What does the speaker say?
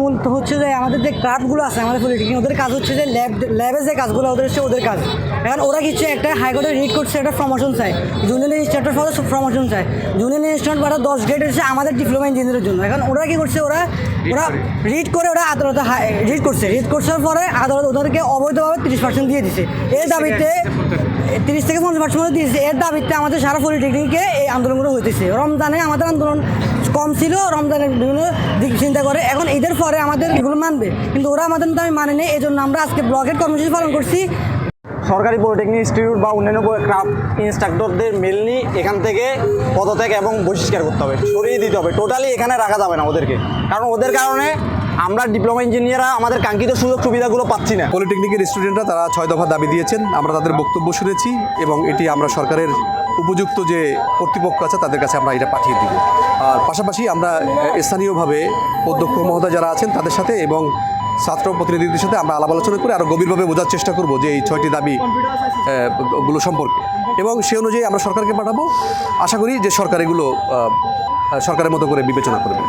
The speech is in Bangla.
মূল হচ্ছে যে আমাদের যে ক্রাফটগুলো আছে আমাদের পলিটেকনিক ওদের কাজ হচ্ছে যে ল্যাব ল্যাবে যে কাজগুলো ওদের হচ্ছে ওদের কাজ। এখন ওরা কিছু একটা হাইকোর্টে রিড করছে একটা প্রমোশন চায়। জুনিয়র ইনস্টিটিউটের ফলে প্রমোশন চায়। জুনিয়র ইনস্টিটিউট বাটা দশ গ্রেড হচ্ছে আমাদের ডিপ্লোমা ইঞ্জিনিয়ারের জন্য। এখন ওরা কি করছে ওরা ওরা রিড করে। ওরা আদালতে রিড করছে। রিড করছার পরে আদালত ওদেরকে অবৈধভাবে তিরিশ পার্সেন্ট দিয়ে দিছে। এর দাবিতে তিরিশ থেকে পঞ্চাশ পার্সেন্ট দিয়েছে এর দাবিতে আমাদের সারা পলিটেকনিকে এই আন্দোলনগুলো হইতেছে। রমজানে আমাদের আন্দোলন কম ছিল রমজানের বিভিন্ন দিক চিন্তা করে। এখন ঈদের পরে আমাদের এগুলো মানবে। কিন্তু ওরা আমাদের দাবি মানে নেই এই জন্য আমরা আজকে ব্লকের কর্মসূচি পালন করছি। সরকারি পলিটেকনিক ইনস্টিটিউট বা অন্যান্য ক্রাফট ইনস্ট্রাক্টরদের মেলনি এখান থেকে পদত্যাগ এবং বহিষ্কার করতে হবে সরিয়ে দিতে হবে। টোটালি এখানে রাখা যাবে না ওদেরকে। কারণ ওদের কারণে আমরা ডিপ্লোমা ইঞ্জিনিয়াররা আমাদের কাঙ্ক্ষিত সুযোগ সুবিধাগুলো পাচ্ছি না। পলিটেকনিকের স্টুডেন্টরা তারা ছয় দফা দাবি দিয়েছেন। আমরা তাদের বক্তব্য শুনেছি এবং এটি আমরা সরকারের উপযুক্ত যে কর্তৃপক্ষ আছে, তাদের কাছে আমরা এটা পাঠিয়ে দিব। আর পাশাপাশি আমরা স্থানীয়ভাবে অধ্যক্ষ মহোদয় যারা আছেন, তাদের সাথে এবং ছাত্র প্রতিনিধিদের সাথে আমরা আলাপ আলোচনা করে আরও গভীরভাবে বোঝার চেষ্টা করব যে এই ছয়টি দাবি গুলো সম্পর্কে। এবং সে অনুযায়ী আমরা সরকারকে পাঠাবো। আশা করি যে সরকার এগুলো সরকারের মতো করে বিবেচনা করবে।